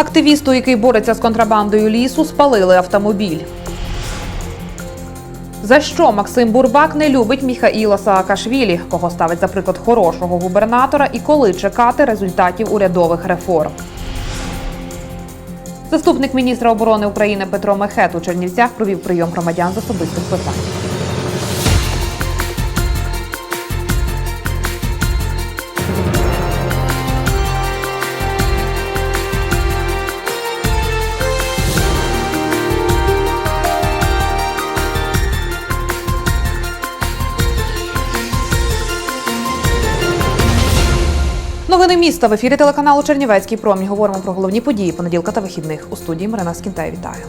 Активісту, який бореться з контрабандою лісу, спалили автомобіль. За що Максим Бурбак не любить Міхаїла Саакашвілі, кого ставить за приклад хорошого губернатора, і коли чекати результатів урядових реформ? Заступник міністра оборони України Петро Мехет у Чернівцях провів прийом громадян з особистих питань. Міста в ефірі телеканалу Чернівецький промінь. Говоримо про головні події понеділка та вихідних. У студії Марина Скінтай. Вітаю.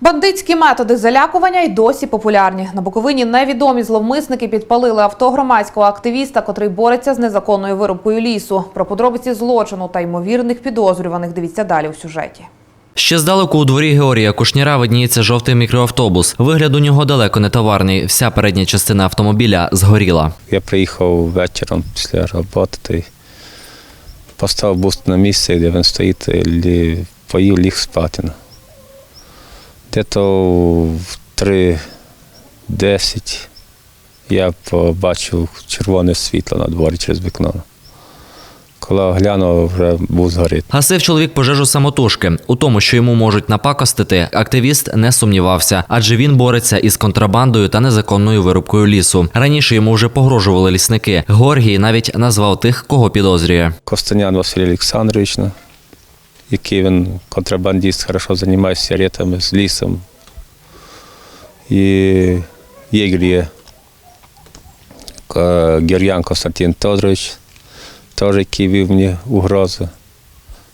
Бандитські методи залякування й досі популярні. На Буковині невідомі зловмисники підпалили авто громадського активіста, котрий бореться з незаконною вирубкою лісу. Про подробиці злочину та ймовірних підозрюваних дивіться далі у сюжеті. Ще здалеку у дворі Георгія Кушніра видніється жовтий мікроавтобус. Вигляд у нього далеко не товарний. Вся передня частина автомобіля згоріла. Я приїхав вечором після роботи, й поставив бус на місце, де він стоїть, і поїв, ліг спати. Де-то в 3.10 я побачив червоне світло на дворі через вікно. Коли глянув, вже був згорить. Гасив чоловік пожежу самотужки. У тому, що йому можуть напакостити, активіст не сумнівався, адже він бореться із контрабандою та незаконною вирубкою лісу. Раніше йому вже погрожували лісники. Георгій навіть назвав тих, кого підозрює. Костанян Василь Олександрович, ну, який він контрабандист, хорошо займається сигаретами з лісом. І єгер є Ка- Константин Тодорович, теж який вів мені угрози.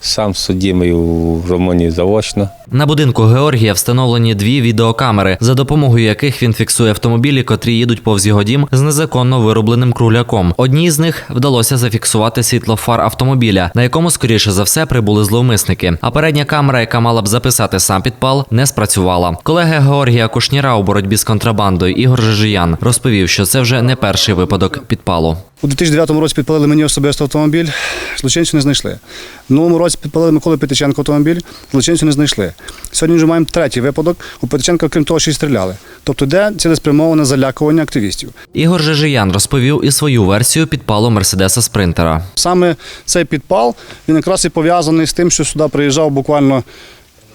Сам судимий у Румунії заочно. На будинку Георгія встановлені дві відеокамери, за допомогою яких він фіксує автомобілі, котрі їдуть повз його дім з незаконно виробленим кругляком. Одній з них вдалося зафіксувати світло фар автомобіля, на якому скоріше за все прибули зловмисники. А передня камера, яка мала б записати сам підпал, не спрацювала. Колеги Георгія Кушніра у боротьбі з контрабандою Ігор Жижиян розповів, що це вже не перший випадок підпалу. У 2009 році підпалили мені особисто автомобіль, злочинців не знайшли. В новому році підпалили Миколи Петиченко автомобіль, злочинців не знайшли. Сьогодні вже маємо третій випадок. У Петиченка, крім того, ще й стріляли. Тобто, де цілеспрямоване залякування активістів. Ігор Жижиян розповів і свою версію підпалу Мерседеса Спринтера. Саме цей підпал він якраз і пов'язаний з тим, що сюди приїжджав буквально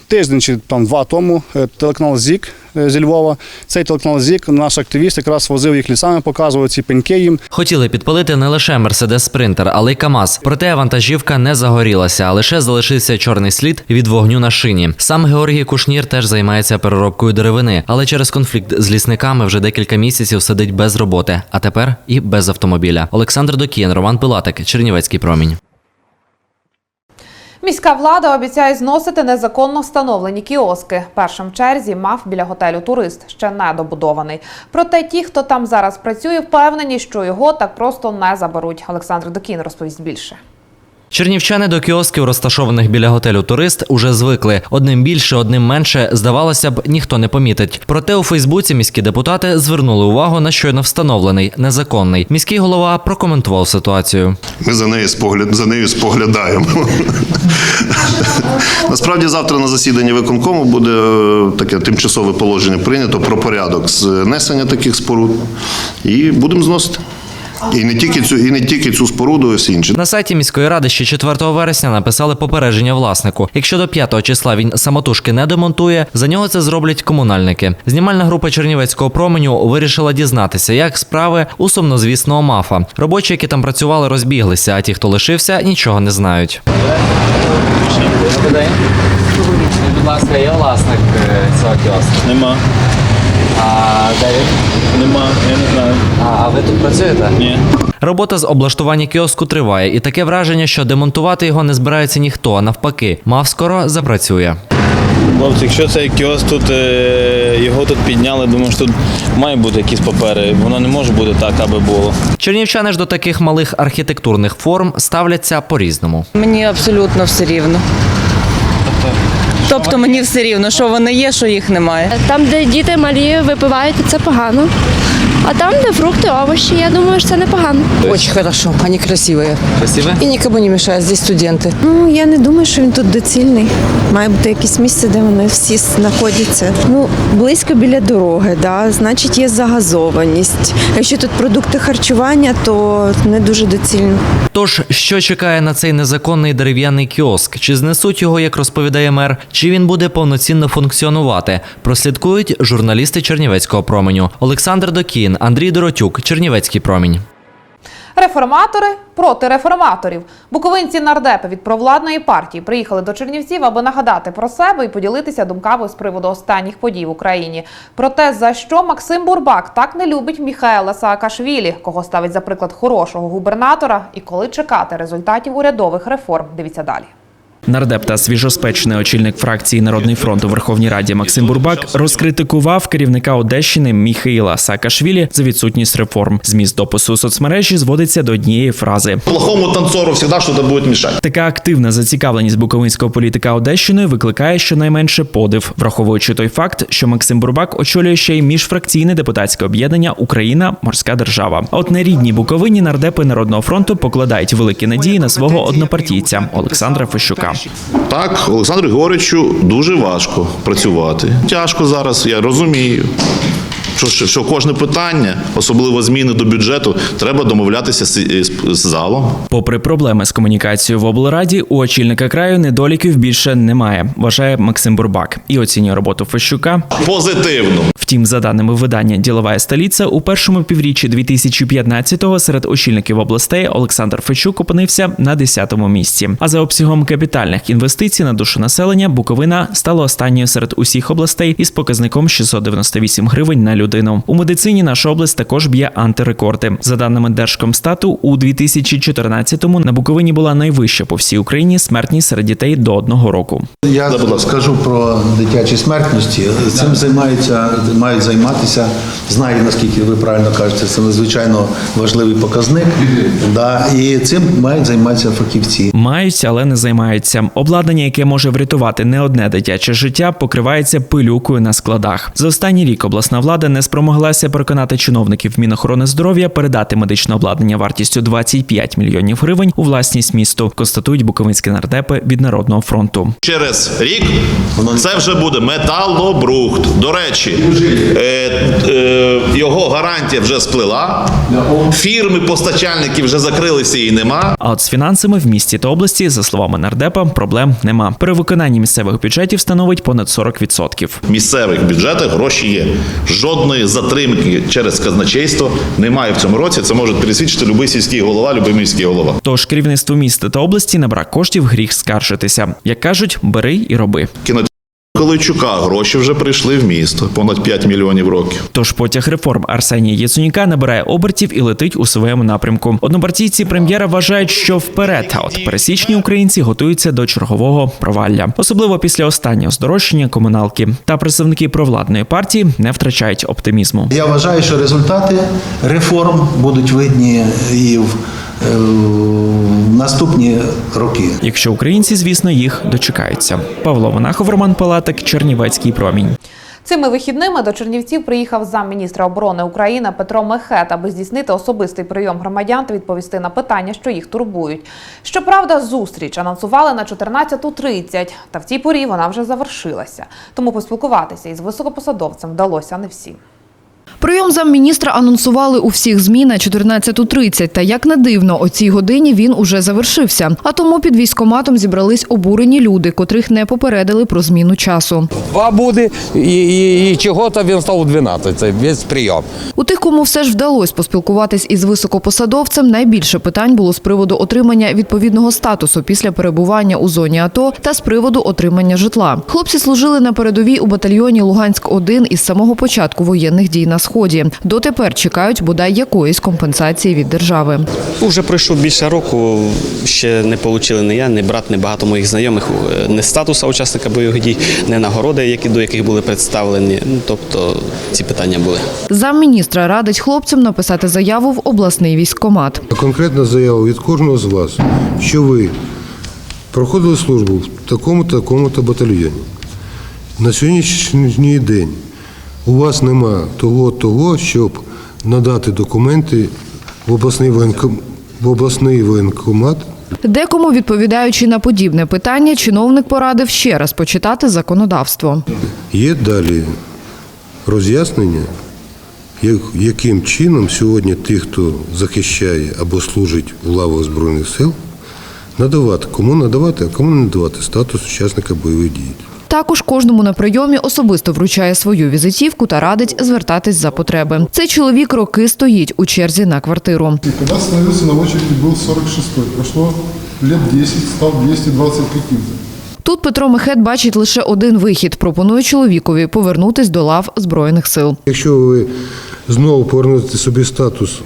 тиждень чи там два тому е, телеканал ЗІК зі Львова. Цей телеканал ЗІК, наш активіст, якраз возив їх лісами, показував ці пеньки їм. Хотіли підпалити не лише Мерседес Спринтер, але й КАМАЗ. Проте вантажівка не загорілася, а лише залишився чорний слід від вогню на шині. Сам Георгій Кушнір теж займається переробкою деревини, але через конфлікт з лісниками вже декілька місяців сидить без роботи, а тепер і без автомобіля. Олександр Докієн, Роман Пилатик, Чернівецький промінь. Міська влада обіцяє зносити незаконно встановлені кіоски. Першим черзі мав біля готелю турист, ще не добудований. Проте ті, хто там зараз працює, впевнені, що його так просто не заберуть. Олександр Докін розповість більше. Чернівчани до кіосків, розташованих біля готелю Турист, уже звикли. Одним більше, одним менше, здавалося б, ніхто не помітить. Проте у Фейсбуці міські депутати звернули увагу на щойно встановлений незаконний. Міський голова прокоментував ситуацію. Ми за нею спогляд за нею споглядаємо. Насправді завтра на засіданні виконкому буде е, таке тимчасове положення прийнято про порядок знесення таких споруд. І будемо зносити. І не тільки цю, і не тільки цю споруду, а всі інші. На сайті міської ради ще 4 вересня написали попередження власнику. Якщо до 5 числа він самотужки не демонтує, за нього це зроблять комунальники. Знімальна група Чернівецького променю вирішила дізнатися, як справи у сумнозвісного мафа. Робочі, які там працювали, розбіглися, а ті, хто лишився, нічого не знають. Будь ласка, є власник цього кіоску. Нема, А де він? нема, я не знаю. А ви тут працюєте? Ні. Робота з облаштування кіоску триває, і таке враження, що демонтувати його не збирається ніхто. А навпаки, мав скоро запрацює. Хлопці, якщо цей кіоск тут е, його тут підняли, думаю, що тут має бути якісь папери. Воно не може бути так, аби було. Чернівчани ж до таких малих архітектурних форм ставляться по-різному. Мені абсолютно все рівно. Тобто мені все рівно, що вони є, що їх немає. Там, де діти малі випивають, це погано. А там, де фрукти, овочі, я думаю, що це непогано. Очень хорошо, они красивые. Красиве? И никому не мешают, здесь студенты. Ну я не думаю, що він тут доцільний. Має бути якесь місце, де вони всі знаходяться. Ну близько біля дороги, да, значить є загазованість. Якщо тут продукти харчування, то не дуже доцільно. Тож, що чекає на цей незаконний дерев'яний кіоск? Чи знесуть його, як розповідає мер, чи він буде повноцінно функціонувати? Прослідкують журналісти Чернівецького променю. Олександр Докін, Андрій Доротюк, Чернівецький промінь. Реформатори проти реформаторів. Буковинці нардепи від провладної партії приїхали до Чернівців, аби нагадати про себе і поділитися думками з приводу останніх подій в Україні. Про те, за що Максим Бурбак так не любить Міхаела Саакашвілі, кого ставить за приклад хорошого губернатора, і коли чекати результатів урядових реформ. Дивіться далі. Нардеп та свіжоспечений очільник фракції Народний фронт у Верховній Раді Максим Бурбак розкритикував керівника Одещини Міхаїла Саакашвілі за відсутність реформ. Зміст допису у соцмережі зводиться до однієї фрази. Плохому танцору всегда что-то будет мешать. Така активна зацікавленість буковинського політика Одещиною викликає щонайменше подив, враховуючи той факт, що Максим Бурбак очолює ще й міжфракційне депутатське об'єднання Україна морська держава. А от на рідній Буковині нардепи Народного фронту покладають великі надії на свого однопартійця Олександра Фещука. Так, Олександру Григоровичу дуже важко працювати. Тяжко зараз, я розумію. Що, що, кожне питання, особливо зміни до бюджету, треба домовлятися з, з, з залом. Попри проблеми з комунікацією в облраді, у очільника краю недоліків більше немає, вважає Максим Бурбак і оцінює роботу Фещука. Позитивно. Втім, за даними видання Ділова столиця, у першому півріччі 2015-го серед очільників областей Олександр Фещук опинився на 10-му місці. А за обсягом капітальних інвестицій на душу населення Буковина стала останньою серед усіх областей із показником 698 гривень на людину. У медицині наша область також б'є антирекорди. За даними Держкомстату, у 2014-му на Буковині була найвища по всій Україні смертність серед дітей до одного року. Я скажу про дитячі смертності. Цим займаються, мають займатися. Знаю, наскільки ви правильно кажете, це надзвичайно важливий показник. Да, і цим мають займатися фахівці. Мають, але не займаються. Обладнання, яке може врятувати не одне дитяче життя, покривається пилюкою на складах. За останній рік обласна влада не спромоглася переконати чиновників Мінохорони здоров'я передати медичне обладнання вартістю 25 мільйонів гривень у власність місту. Констатують буковинські нардепи від Народного фронту. Через рік це вже буде металобрухт. До речі, е, е, його гарантія вже сплила. Фірми постачальники вже закрилися і нема. А от з фінансами в місті та області, за словами нардепа, проблем нема. Перевиконання місцевих бюджетів становить понад 40%. В місцевих бюджетах гроші є. Жодної затримки через казначейство немає в цьому році. Це може пересвідчити будь-який сільський голова, будь-який міський голова. Тож керівництво міста та області на брак коштів гріх скаржитися. Як кажуть, бери і роби. Колойчука гроші вже прийшли в місто, понад 5 мільйонів років. Тож потяг реформ Арсенія Яценюка набирає обертів і летить у своєму напрямку. Однопартійці прем'єра вважають, що вперед, а от пересічні українці готуються до чергового провалля, особливо після останнього здорожчання комуналки. Та представники провладної партії не втрачають оптимізму. Я вважаю, що результати реформ будуть видні і в, е, в наступні роки. Якщо українці, звісно, їх дочекаються. Павло Монахов, Роман Палатик, Чернівецький промінь. Цими вихідними до Чернівців приїхав замміністра оборони України Петро Мехет, аби здійснити особистий прийом громадян та відповісти на питання, що їх турбують. Щоправда, зустріч анонсували на 14.30, та в цій порі вона вже завершилася. Тому поспілкуватися із високопосадовцем вдалося не всім. Прийом замміністра анонсували у всіх ЗМІ на 14.30, та як не дивно, о цій годині він уже завершився. А тому під військоматом зібрались обурені люди, котрих не попередили про зміну часу. Два буде і, і, і чого-то він став у 12, це весь прийом. У тих, кому все ж вдалося поспілкуватись із високопосадовцем, найбільше питань було з приводу отримання відповідного статусу після перебування у зоні АТО та з приводу отримання житла. Хлопці служили на передовій у батальйоні Луганськ-1 із самого початку воєнних дій на сході. Дотепер чекають бодай якоїсь компенсації від держави. Уже пройшло більше року, ще не отримали ні я, ні брат, ні багато моїх знайомих, е, ні статуса учасника бойових дій, ні нагороди, які до яких були представлені. Ну тобто ці питання були. Замміністра радить хлопцям написати заяву в обласний військкомат. Конкретна заява від кожного з вас, що ви проходили службу в такому-то такому-то батальйоні. На сьогоднішній день у вас нема того, того, щоб надати документи в обласний воєнком, в обласний воєнкомат Декому, відповідаючи на подібне питання, чиновник порадив ще раз почитати законодавство. Є далі роз'яснення, яким чином сьогодні ті, хто захищає або служить в лавах Збройних сил, надавати, кому надавати, а кому не надавати статус учасника бойових дій. Також кожному на прийомі особисто вручає свою візитівку та радить звертатись за потреби. Цей чоловік роки стоїть у черзі на квартиру. Когда становился на очереди, был 46-й. Прошло лет 10, стал 220 каким-то. Тут Петро Мехет бачить лише один вихід. Пропонує чоловікові повернутись до лав збройних сил. Якщо ви знову повернете собі статус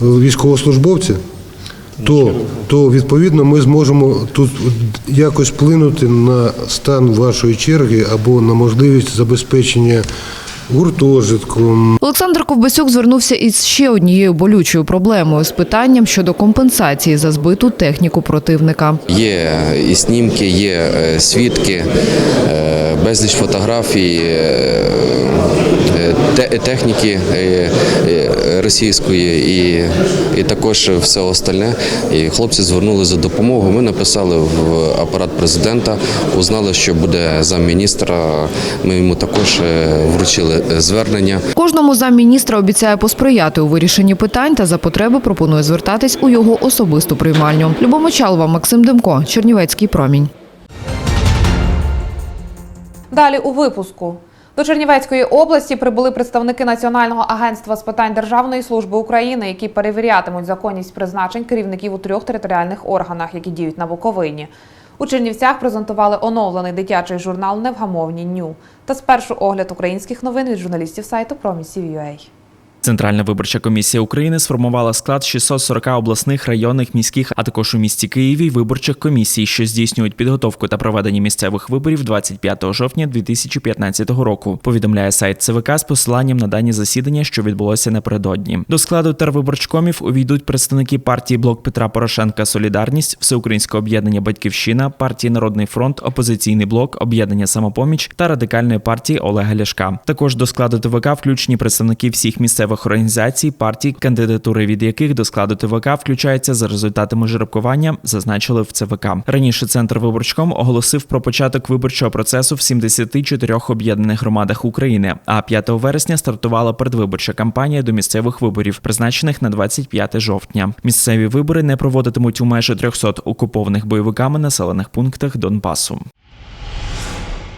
військовослужбовця, то, то відповідно ми зможемо тут якось вплинути на стан вашої черги або на можливість забезпечення гуртожитком, Олександр Ковбасюк звернувся із ще однією болючою проблемою з питанням щодо компенсації за збиту техніку противника. Є і снімки, є е, свідки, е, безліч фотографій е, е, те- техніки е, е, російської і, і також все остальне. І хлопці звернули за допомогою. Ми написали в апарат президента, узнали, що буде замміністра. Ми йому також е, вручили е, звернення. Кожному замміністра обіцяє посприяти у вирішенні питань та за потреби пропонує звертатись у його особисту приймальню. Любов Мочалова, Максим Демко, Чернівецький промінь. Далі у випуску. До Чернівецької області прибули представники Національного агентства з питань Державної служби України, які перевірятимуть законність призначень керівників у трьох територіальних органах, які діють на Буковині. У Чернівцях презентували оновлений дитячий журнал Невгамовні Ню. Та спершу огляд українських новин від журналістів сайту Промісів.ua. Центральна виборча комісія України сформувала склад 640 обласних, районних, міських, а також у місті Києві виборчих комісій, що здійснюють підготовку та проведення місцевих виборів 25 жовтня 2015 року. Повідомляє сайт ЦВК з посиланням на дані засідання, що відбулося напередодні. До складу тервиборчкомів увійдуть представники партії Блок Петра Порошенка Солідарність, Всеукраїнського об'єднання Батьківщина, партії Народний фронт, Опозиційний блок, об'єднання Самопоміч та радикальної партії Олега Ляшка. Також до складу ТВК включені представники всіх місцевих організацій, партій, кандидатури від яких до складу ТВК включаються за результатами жеребкування, зазначили в ЦВК. Раніше центр виборчком оголосив про початок виборчого процесу в 74 об'єднаних громадах України. А 5 вересня стартувала передвиборча кампанія до місцевих виборів, призначених на 25 жовтня. Місцеві вибори не проводитимуть у майже 300 окупованих бойовиками населених пунктах Донбасу.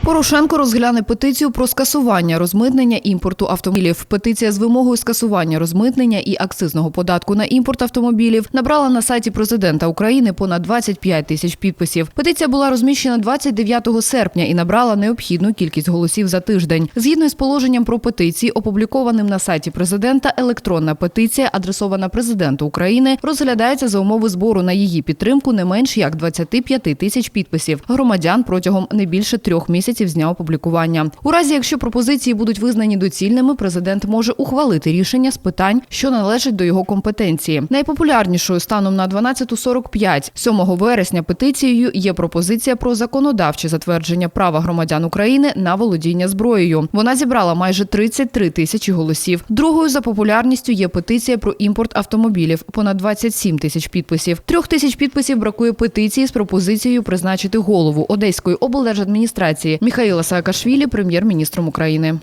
Порошенко розгляне петицію про скасування розмитнення імпорту автомобілів. Петиція з вимогою скасування розмитнення і акцизного податку на імпорт автомобілів набрала на сайті президента України понад 25 тисяч підписів. Петиція була розміщена 29 серпня і набрала необхідну кількість голосів за тиждень. Згідно з положенням про петиції, опублікованим на сайті президента, електронна петиція, адресована президенту України, розглядається за умови збору на її підтримку не менш як 25 тисяч підписів громадян протягом не більше трьох місяців з дня опублікування. У разі, якщо пропозиції будуть визнані доцільними, президент може ухвалити рішення з питань, що належать до його компетенції. Найпопулярнішою станом на 12.45 7 вересня петицією є пропозиція про законодавче затвердження права громадян України на володіння зброєю. Вона зібрала майже 33 тисячі голосів. Другою за популярністю є петиція про імпорт автомобілів понад 27 тисяч підписів. Трьох тисяч підписів бракує петиції з пропозицією призначити голову Одеської облдержадміністрації Міхаїла Саакашвілі прем'єр-міністром України.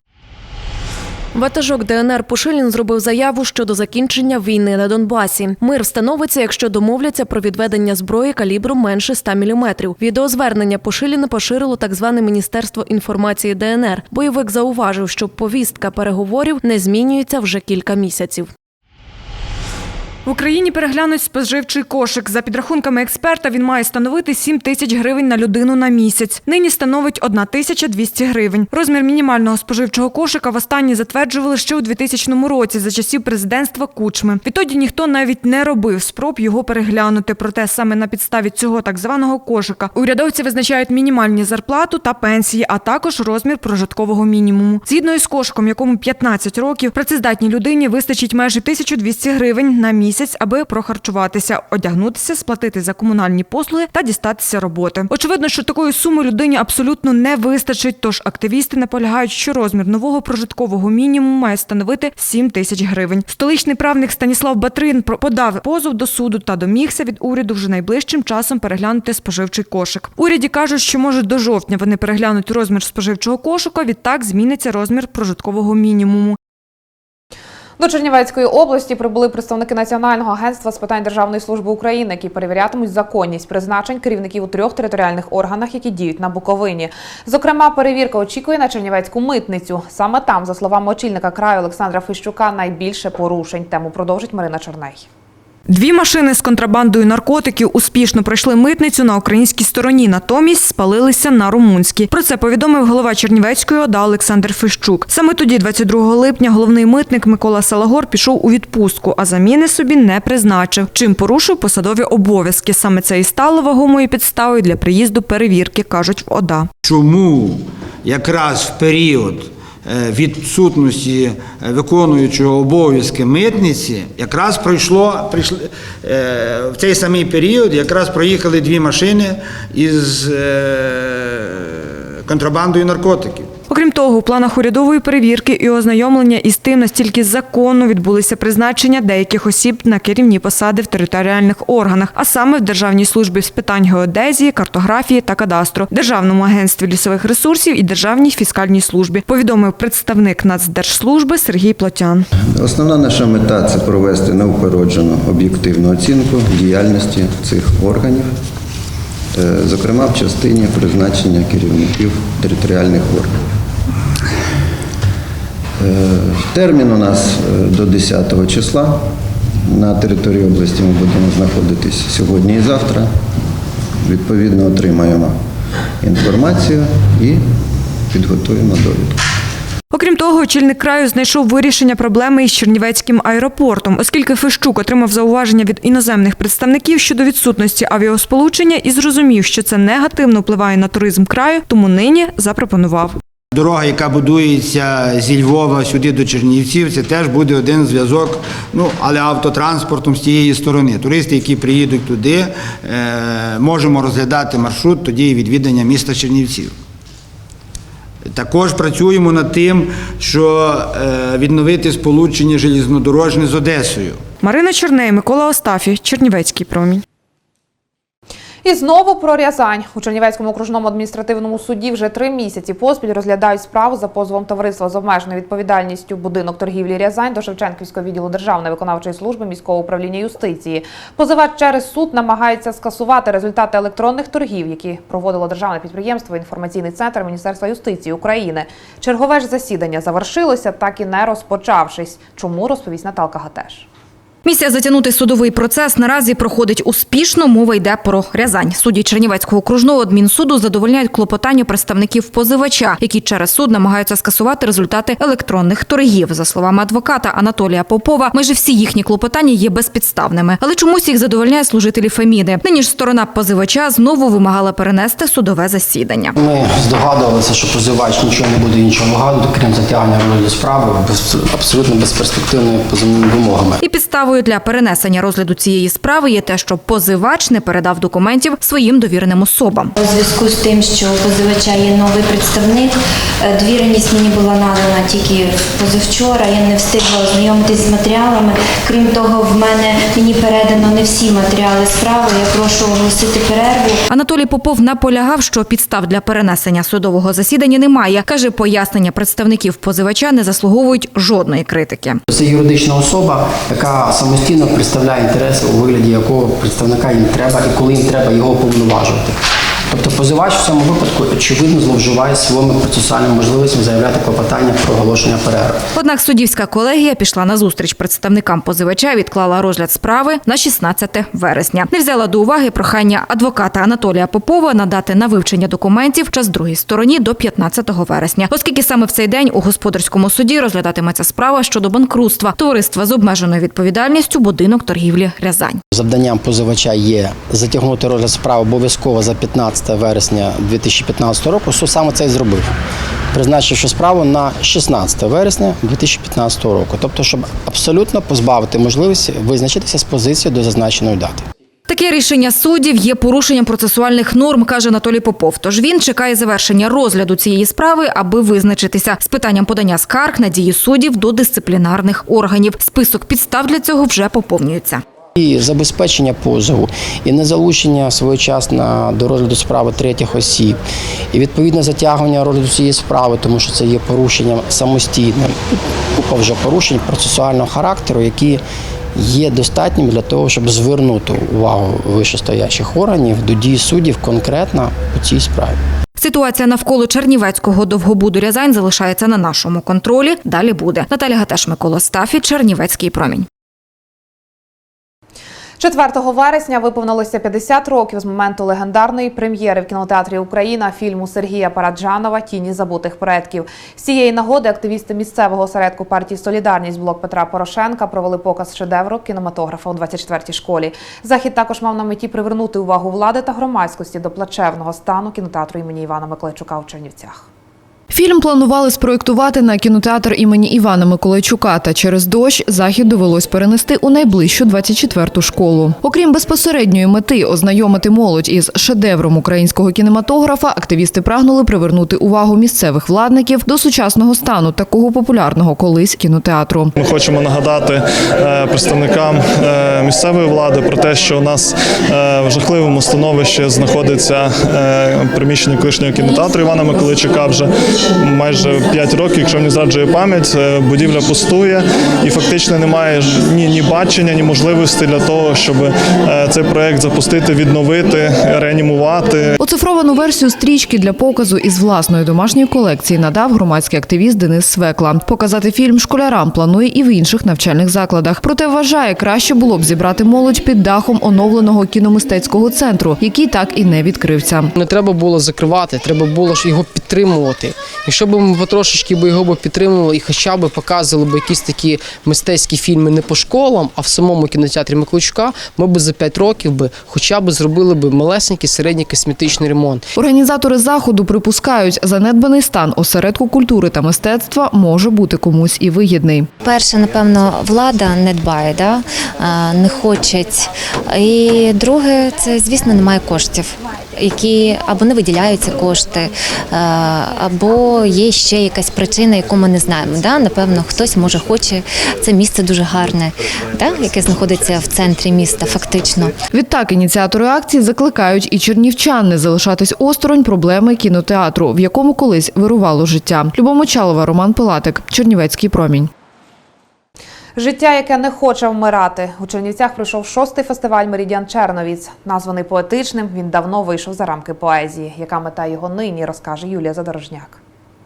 Ватажок ДНР Пушилін зробив заяву щодо закінчення війни на Донбасі. Мир встановиться, якщо домовляться про відведення зброї калібру менше 100 мм. Відеозвернення Пушиліна поширило так зване Міністерство інформації ДНР. Бойовик зауважив, що повістка переговорів не змінюється вже кілька місяців. В Україні переглянуть споживчий кошик. За підрахунками експерта, він має становити 7 тисяч гривень на людину на місяць. Нині становить 1 тисяча 200 гривень. Розмір мінімального споживчого кошика востаннє затверджували ще у 2000 році за часів президентства Кучми. Відтоді ніхто навіть не робив спроб його переглянути. Проте саме на підставі цього так званого кошика урядовці визначають мінімальні зарплату та пенсії, а також розмір прожиткового мінімуму. Згідно із кошиком, якому 15 років, працездатній людині вистачить майже 1200 гривень на місяць. Місяць, аби прохарчуватися, одягнутися, сплатити за комунальні послуги та дістатися роботи. Очевидно, що такої суми людині абсолютно не вистачить. Тож активісти наполягають, що розмір нового прожиткового мінімуму має становити 7 тисяч гривень. Столичний правник Станіслав Батрин подав позов до суду та домігся від уряду вже найближчим часом переглянути споживчий кошик. Уряді кажуть, що може до жовтня вони переглянуть розмір споживчого кошика. Відтак зміниться розмір прожиткового мінімуму. До Чернівецької області прибули представники Національного агентства з питань державної служби України, які перевірятимуть законність призначень керівників у трьох територіальних органах, які діють на Буковині. Зокрема, перевірка очікує на Чернівецьку митницю. Саме там, за словами очільника краю Олександра Фищука, найбільше порушень. Тему продовжить Марина Черней. Дві машини з контрабандою наркотиків успішно пройшли митницю на українській стороні, натомість спалилися на румунській. Про це повідомив голова Чернівецької ОДА Олександр Фищук. Саме тоді, 22 липня, головний митник Микола Салагор пішов у відпустку, а заміни собі не призначив. Чим порушив посадові обов'язки. Саме це і стало вагомою підставою для приїзду перевірки, кажуть в ОДА. Чому якраз в період відсутності е, виконуючого обов'язки митниці, якраз пройшло прийшли, е, в цей самий період, якраз проїхали дві машини із е, контрабандою наркотиків. Окрім того, у планах урядової перевірки і ознайомлення із тим, настільки законно відбулися призначення деяких осіб на керівні посади в територіальних органах, а саме в Державній службі з питань геодезії, картографії та кадастру, Державному агентстві лісових ресурсів і Державній фіскальній службі, повідомив представник Нацдержслужби Сергій Плотян. Основна наша мета це провести неупереджену об'єктивну оцінку діяльності цих органів, е, зокрема в частині призначення керівників територіальних органів. Е, Термін у нас е, до 10 числа. На території області ми будемо знаходитись сьогодні і завтра. Відповідно, отримаємо інформацію і підготуємо довідку. Окрім того, очільник краю знайшов вирішення проблеми із Чернівецьким аеропортом, оскільки Фищук отримав зауваження від іноземних представників щодо відсутності авіасполучення і зрозумів, що це негативно впливає на туризм краю, тому нині запропонував. Дорога, яка будується зі Львова сюди до Чернівців, це теж буде один зв'язок, ну але автотранспортом з тієї сторони. Туристи, які приїдуть туди, е, можемо розглядати маршрут тоді і відвідання міста Чернівців. Також працюємо над тим, що е, відновити сполучення железнодорожне з Одесою. Марина Черней, Микола Остафій, Чернівецький промінь. І знову про Рязань. У Чернівецькому окружному адміністративному суді вже три місяці поспіль розглядають справу за позовом товариства з обмеженою відповідальністю будинок торгівлі Рязань до Шевченківського відділу Державної виконавчої служби міського управління юстиції. Позивач через суд намагається скасувати результати електронних торгів, які проводило державне підприємство інформаційний центр Міністерства юстиції України. Чергове ж засідання завершилося, так і не розпочавшись. Чому розповість Наталка Гатеш. Місія затягнути судовий процес наразі проходить успішно. Мова йде про Рязань. Судді Чернівецького окружного адмінсуду задовольняють клопотанню представників позивача, які через суд намагаються скасувати результати електронних торгів. За словами адвоката Анатолія Попова, майже всі їхні клопотання є безпідставними, але чомусь їх задовольняє служителі Феміди. Нині ж сторона позивача знову вимагала перенести судове засідання. Ми здогадувалися, що позивач нічого не буде нічого вигадувати, крім затягання розгляду справи без абсолютно безперспективними позовними вимогами. І підставою для перенесення розгляду цієї справи є те, що позивач не передав документів своїм довіреним особам. У зв'язку з тим, що у позивача є новий представник, е, довіреність мені була надана тільки позавчора. Я не встигла ознайомитись з матеріалами. Крім того, в мене мені передано не всі матеріали справи. Я прошу оголосити перерву. Анатолій Попов наполягав, що підстав для перенесення судового засідання немає. Каже, пояснення представників позивача не заслуговують жодної критики. Це юридична особа, яка самостійно представляє інтереси, у вигляді якого представника їм треба і коли їм треба його повноважувати. Тобто позивач в цьому випадку очевидно зловживає своїми процесуальними можливостями заявляти клопотання про оголошення перерви. Однак суддівська колегія пішла на зустріч представникам позивача, відклала розгляд справи на 16 вересня. Не взяла до уваги прохання адвоката Анатолія Попова надати на вивчення документів час другій стороні до 15 вересня, оскільки саме в цей день у господарському суді розглядатиметься справа щодо банкрутства товариства з обмеженою відповідальністю будинок торгівлі Рязань. Завданням позивача є затягнути розгляд справи обов'язково за 15 15 вересня 2015 року, суд саме це і зробив, призначивши справу на 16 вересня 2015 року. Тобто, щоб абсолютно позбавити можливості визначитися з позицією до зазначеної дати. Таке рішення суддів є порушенням процесуальних норм, каже Анатолій Попов. Тож він чекає завершення розгляду цієї справи, аби визначитися з питанням подання скарг на дії суддів до дисциплінарних органів. Список підстав для цього вже поповнюється. І забезпечення позову, і незалучення своєчасно до розгляду справи третіх осіб, і відповідне затягування розгляду цієї справи, тому що це є порушенням самостійним. Купа вже порушень процесуального характеру, які є достатнім для того, щоб звернути увагу вищестоящих органів до дій суддів конкретно у цій справі. Ситуація навколо Чернівецького довгобуду Рязань залишається на нашому контролі. Далі буде Наталя Гатеш, Микола Стафі, Чернівецький промінь. 4 вересня виповнилося 50 років з моменту легендарної прем'єри в кінотеатрі Україна фільму Сергія Параджанова Тіні забутих предків. З цієї нагоди активісти місцевого осередку партії Солідарність блок Петра Порошенка провели показ шедевру кінематографа у 24-й школі. Захід також мав на меті привернути увагу влади та громадськості до плачевного стану кінотеатру імені Івана Миколайчука у Чернівцях. Фільм планували спроєктувати на кінотеатр імені Івана Миколайчука, та через дощ захід довелось перенести у найближчу 24-ту школу. Окрім безпосередньої мети ознайомити молодь із шедевром українського кінематографа, активісти прагнули привернути увагу місцевих владників до сучасного стану такого популярного колись кінотеатру. Ми хочемо нагадати е, представникам е, місцевої влади про те, що у нас е, в жахливому становищі знаходиться приміщення колишнього кінотеатру Івана Миколайчука вже майже 5 років, якщо мені зраджує пам'ять, е, будівля пустує і фактично немає ж ні, ні бачення, ні можливості для того, щоб е, цей проект запустити, відновити, реанімувати. Оцифровану версію стрічки для показу із власної домашньої колекції надав громадський активіст Денис Свекла. Показати фільм школярам планує і в інших навчальних закладах. Проте вважає, краще було б зібрати молодь під дахом оновленого кіномистецького центру, який так і не відкрився. Не треба було закривати, треба було ж його підтримувати. Якщо б ми потрошечки би його би підтримували і хоча б показували б якісь такі мистецькі фільми не по школам, а в самому кінотеатрі Миколайчука, ми б за 5 років би хоча б зробили б малесенький середній косметичний ремонт. Організатори заходу припускають, занедбаний стан осередку культури та мистецтва може бути комусь і вигідний. Перше, напевно, влада не дбає, да? не хочеть. І друге, це, звісно, немає коштів, які або не виділяються кошти, або є ще якась причина, яку ми не знаємо. Да? Напевно, хтось може хоче. Це місце дуже гарне, да? яке знаходиться в центрі міста, фактично. Відтак ініціатори акції закликають і чернівчан не залишатись осторонь проблеми кінотеатру, в якому колись вирувало життя. Любомочалова, Роман Пилатик, Чернівецький промінь. Життя, яке не хоче вмирати. У Чернівцях пройшов шостий фестиваль Меридіан Черновіць. Названий поетичним, він давно вийшов за рамки поезії. Яка мета його нині, розкаже Юлія Задорожняк.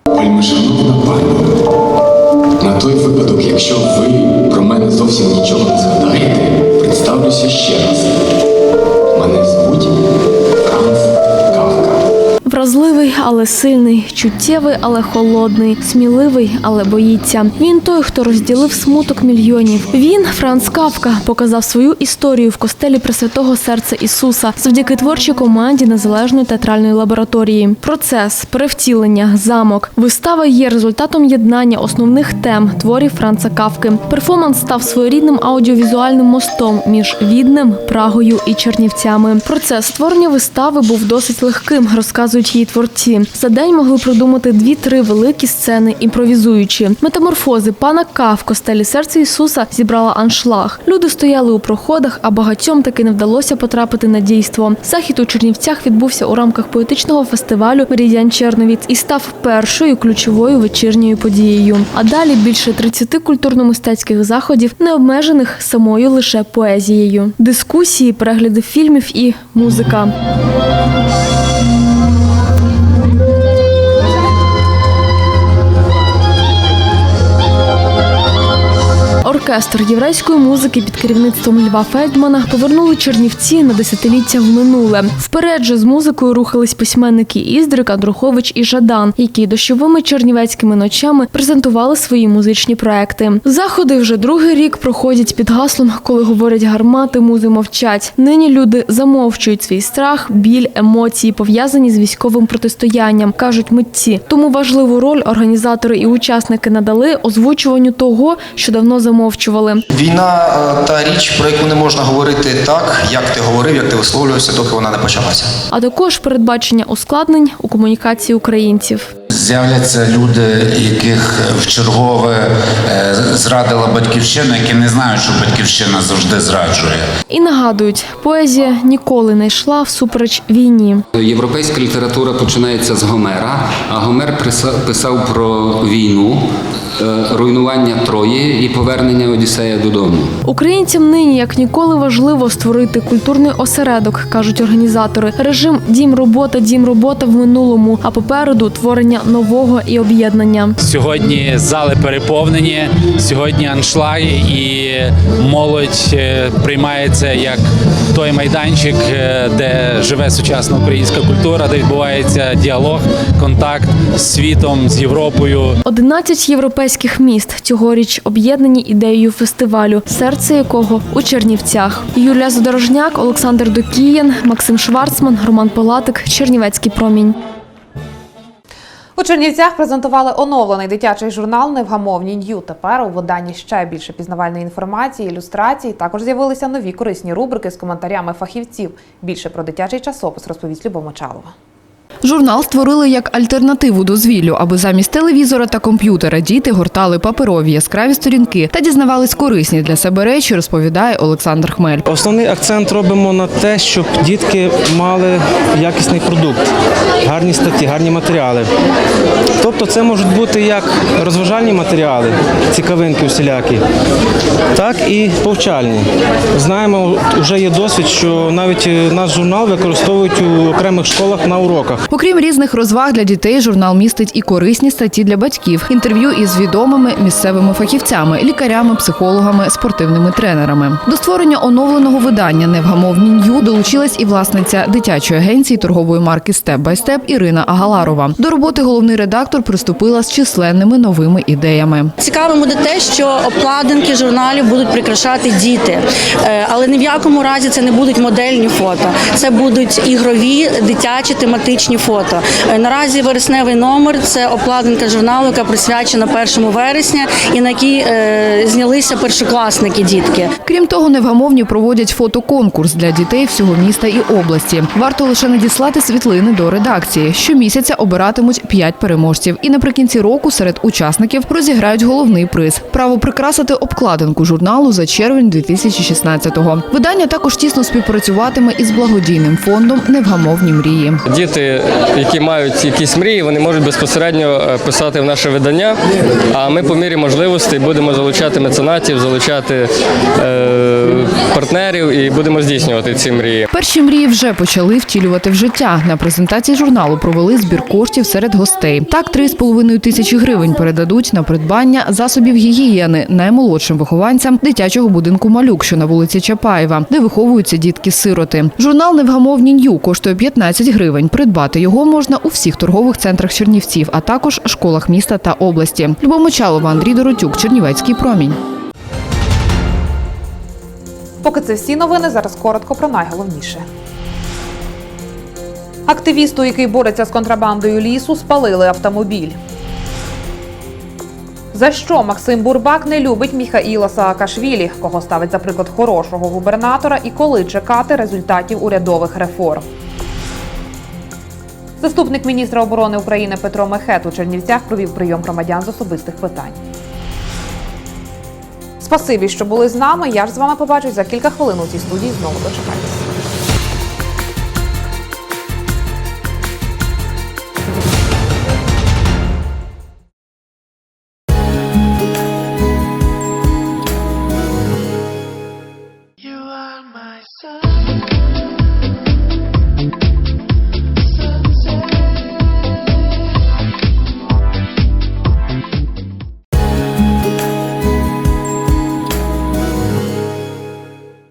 Вельмишановна пані, на той випадок, якщо ви про мене зовсім нічого не згадаєте, представлюся ще раз. Вразливий, але сильний, чуттєвий, але холодний, сміливий, але боїться. Він той, хто розділив смуток мільйонів. Він, Франц Кавка, показав свою історію в костелі Пресвятого Серця Ісуса завдяки творчій команді незалежної театральної лабораторії. Процес, перевтілення, замок. Вистава є результатом єднання основних тем творів Франца Кавки. Перформанс став своєрідним аудіовізуальним мостом між Віднем, Прагою і Чернівцями. Процес створення вистави був досить легким, розказують її творці. За день могли продумати дві-три великі сцени, імпровізуючи. Метаморфози пана Кав в костелі серця Ісуса зібрала аншлаг. Люди стояли у проходах, а багатьом таки не вдалося потрапити на дійство. Захід у Чернівцях відбувся у рамках поетичного фестивалю Меридіан Черновіць і став першою ключовою вечірньою подією. А далі більше 30 культурно-мистецьких заходів, не обмежених самою лише поезією, дискусії, перегляди фільмів і музика. Оркестр єврейської музики під керівництвом Льва Фельдмана повернули Чернівці на десятиліття в минуле. Вперед же з музикою рухались письменники Іздрик, Андрухович і Жадан, які дощовими чернівецькими ночами презентували свої музичні проекти. Заходи вже другий рік проходять під гаслом, коли говорять гармати, музи мовчать. Нині люди замовчують свій страх, біль, емоції, пов'язані з військовим протистоянням, кажуть митці. Тому важливу роль організатори і учасники надали озвучуванню того, що давно замовчували. Війна е, та річ, про яку не можна говорити так, як ти говорив, як ти висловлювався, доки вона не почалася. а також передбачення ускладнень у комунікації українців. З'являться люди, яких в чергове е, зрадила батьківщина, які не знають, що батьківщина завжди зраджує. І нагадують, поезія ніколи не йшла всупереч війні. Європейська література починається з Гомера, а Гомер писав про війну, е, руйнування Трої і повернення Одіссея додому. Українцям нині як ніколи важливо створити культурний осередок, кажуть організатори. Режим дім робота, дім робота в минулому, а попереду творення нового і об'єднання. Сьогодні зали переповнені, сьогодні аншлаги і молодь е, приймається як той майданчик, е, де живе сучасна українська культура, де відбувається діалог, контакт з світом, з Європою. 11 європейських міст цьогоріч об'єднані ідеєю фестивалю, серце якого у Чернівцях. Юлія Задорожняк, Олександр Докіян, Максим Шварцман, Роман Палатик, Чернівецький промінь. У Чернівцях презентували оновлений дитячий журнал Невгамовні Нью. Тепер у виданні ще більше пізнавальної інформації, ілюстрацій. Також з'явилися нові корисні рубрики з коментарями фахівців. Більше про дитячий часопис розповість Любомочалова. Мочалова. Журнал створили як альтернативу дозвіллю, аби замість телевізора та комп'ютера діти гортали паперові яскраві сторінки та дізнавались корисні для себе речі, розповідає Олександр Хмель. Основний акцент робимо на те, щоб дітки мали якісний продукт, гарні статті, гарні матеріали. Тобто це можуть бути як розважальні матеріали, цікавинки усілякі, так і повчальні. Знаємо, вже є досвід, що навіть е, наш журнал використовують у окремих школах на уроках. Окрім різних розваг для дітей, журнал містить і корисні статті для батьків, інтерв'ю із відомими місцевими фахівцями, лікарями, психологами, спортивними тренерами. До створення оновленого видання Невгамовні Нью долучилась і власниця дитячої агенції торгової марки Степ бай Степ Ірина Агаларова. До роботи головний редактор приступила з численними новими ідеями. Цікавим буде те, що обкладинки журналів будуть прикрашати діти, Е, але ні в якому разі це не будуть модельні фото. Це будуть ігрові, дитячі тематичні фото. Е, Наразі вересневий номер це обкладинка журналу, яка присвячена 1 вересня, і на якій е, знялися першокласники дітки. Крім того, невгамовні проводять фотоконкурс для дітей всього міста і області. Варто лише надіслати світлини до редакції. Щомісяця обиратимуть п'ять переможців. І наприкінці року серед учасників розіграють головний приз право прикрасити обкладинку журналу за червень 2016-го. Видання також тісно співпрацюватиме із благодійним фондом Невгамовні мрії. Діти, які мають якісь мрії, вони можуть безпосередньо е, писати в наше видання. А ми по мірі можливостей будемо залучати меценатів, залучати е, партнерів і будемо здійснювати ці мрії. Перші мрії вже почали втілювати в життя. На презентації журналу провели збір коштів серед гостей. Так, 3,5 тисячі гривень передадуть на придбання засобів гігієни наймолодшим вихованцям дитячого будинку Малюк, що на вулиці Чапаєва, де виховуються дітки-сироти. Журнал Невгамовні Нью коштує 15 гривень. Придбати його можна у всіх торгових центрах Чернівців, а також школах міста та області. Любов Мочалова, Андрій Доротюк, Чернівецький промінь. Поки це всі новини, зараз коротко про найголовніше. Активісту, який бореться з контрабандою лісу, спалили автомобіль. За що Максим Бурбак не любить Міхаїла Саакашвілі, кого ставить за приклад хорошого губернатора і коли чекати результатів урядових реформ. Заступник міністра оборони України Петро Мехет у Чернівцях провів прийом громадян з особистих питань. Спасибі, що були з нами. Я ж з вами побачусь за кілька хвилин у цій студії. Знову дочекайтеся.